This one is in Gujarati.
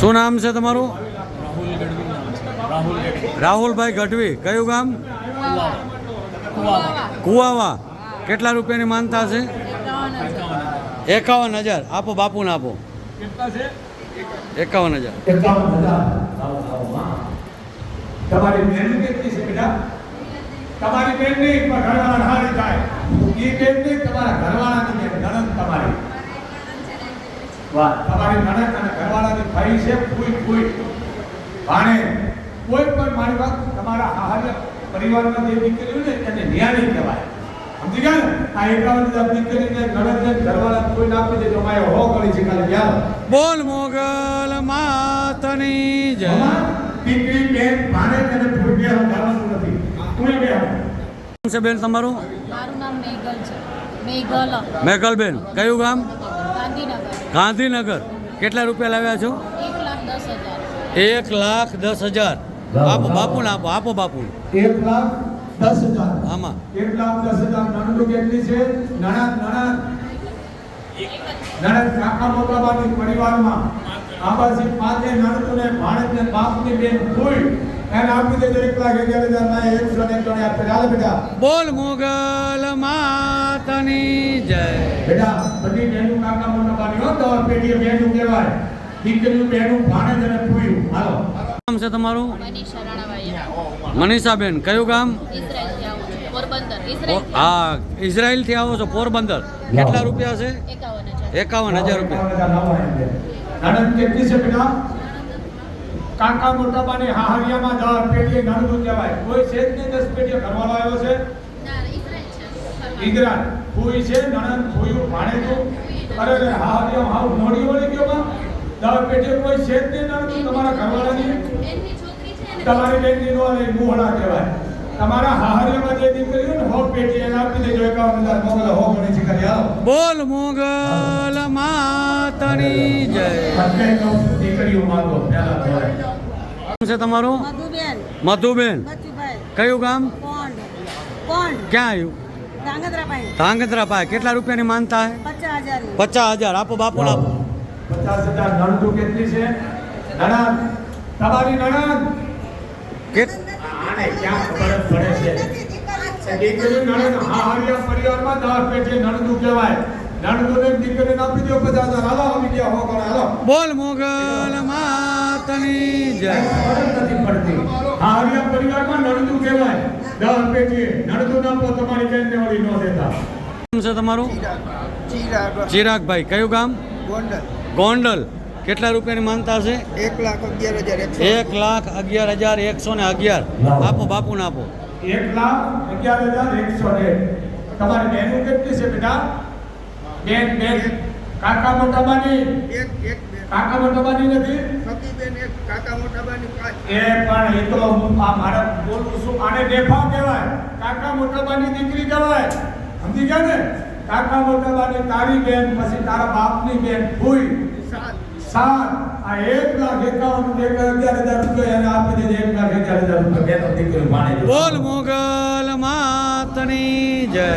શું નામ છે તમારું? રાહુલ ગઢવી નામ છે. રાહુલ ગઢવી. રાહુલભાઈ ગઢવી. કયું ગામ? કુવાવા. કેટલા રૂપિયાની માનતા છે? એકાવન હજાર. આપો બાપુને આપો. એકાવન હજાર. તમારી બેન કેટલી છે બેટા? તમારી બેન નહીં પણ ઘરવાળા હારી થાય. એ બેન નહીં તમારા ઘરવાળાની બેન નણંદ તમારી વાહ તમારી નણક અને ઘરવાળાની ભાઈ છે કોઈ કોઈ. ભાણે કોઈ પણ મારી વાત તમારા આહાર્ય પરિવારમાં જે દીકરીઓ ને એને નિયાણી કહેવાય. સમજી ગયા ને? આ એકાવન હજાર દીકરીને નણંદને ઘરવાળા કોઈ ના આપી દેજો મારે હો કરી છે કાલે ગયા બોલ મોગલ માતની જય. દીકરી બેન ભાણે તેને બે ગાવાનું નથી. કોઈ બે શું છે બેન તમારું? મારું નામ મેઘલ છે. મેઘલ. મેઘલબેન. કયું ગામ? ગાંધીનગર. ગાંધીનગર. કેટલા રૂપિયા લાવ્યા છો? એક લાખ દસ હજાર. આપો બાપુ ને આપો આપો બાપુ. એક લાખ દસ હજાર. આમાં. એક લાખ દસ હજાર. નાનું કેટલી છે? નાના નાના નાના કાકા મોટાબાની પરિવારમાં આબાજી પાંચે નાનકને ભાણેજને બાપની બેન ફૂઈ એને આપી દેજો એક લાખ અગિયાર હજાર ના ને ને આપે ચાલે બેટા. બોલ મુગલ માતની જય. બેટા બધી બહેનું કાકા મોટાબાની હો તો પેઢી બહેનું કહેવાય. દીકરીનું બહેનું ભાણેજ અને પૂયું હાલો. નામ છે તમારું? મનીષાબેન કયું ગામ? ઇઝરાયલથી આવું છું. પોરબંદર. ઓ, ઇઝરાયલ હા ઇઝરાયલથી આવો છો. પોરબંદર. કેટલા રૂપિયા છે? એકાવન હજાર. રૂપિયા. કેટલી છે બેટા? કાકા મોટાબાની હાહરિયામાં દસ પેટીએ નણંદ કહેવાય. કોઈ છે જ નહીં દસ પેટીએ ઘરવાળો આવ્યો છે. છે કોઈ ફૂઈ છે નણંદ ફૂયું ભાણેજું અરે અરે હાહરિયા હાવ મોડી વળી ગયો માં દસ પેટે કોઈ છે જ નહીં નણંદ તમારા ઘરવાળાની તમારી બેનની નો લે મુહડા કહેવાય. તમારા હાહરિયામાં જે દીકરી હોય ને હો પેટી એને આપી દેજો એકાવન હજાર મોગલ હો ગણી છે કરી આવો. બોલ મોગલ માતની જય. અત્યારે કહું દીકરીઓ માંગો પહેલા. નામ છે તમારું? મધુબેન. મધુબેન. કયું ગામ? કોણ કોણ ક્યાં આવ્યું? ધાંગધ્રા પાસે કેટલા રૂપિયાની માનતા હે? પચાસ હજાર. આપો બાપુને આપો પચાસ હજાર નણંદો કેટલી છે? નણંદ તમારી નણંદ? કે આને ક્યાં ખબર પડે છે? દીકરી નણંદ હાહરિયા પરિવારમાં દસ પેટે નણંદુ કહેવાય. નણંદોને દીકરીને આપી દો પચાસ હજાર. હાલો આવી ગયા હો કરો હાલો. બોલ મોગલ માતની જય. જ નથી પડતી. હાહરિયા પરિવારમાં તમારી બેનને વળી ન દેતા. નામ છે તમારું? ચિરાગભાઈ. કયું ગામ? ગોંડલ. ગોંડલ. કેટલા રૂપિયાની માનતા છે? એક લાખ અગિયાર હજાર એક લાખ અગિયાર હજાર એકસો ને અગિયાર. આપો બાપુને આપો. એક લાખ અગિયાર હજાર એકસો ને તમારી બહેનો કેટલી છે બેટા? બેન બેન. કાકા મોટાબાની? એક એક કાકા મોટાબાની નથી? સખી બેન એક કાકા મોટાબાની એ પણ એ તો આ મારે બોલું છું આને દેફા કહેવાય. કાકા મોટાબાની દીકરી કહેવાય. સમજી ગયા ને? કાકા મોટાબાની તારી બેન પછી તારા બાપની બેન ફૂઈ સાત. આ એક લાખ એકાવન એક અગિયાર હજાર રૂપિયા એને આપી દેજે એક લાખ અગિયાર હજાર રૂપિયા બેનો દીકરી માને બોલ મોગલ માતની જય.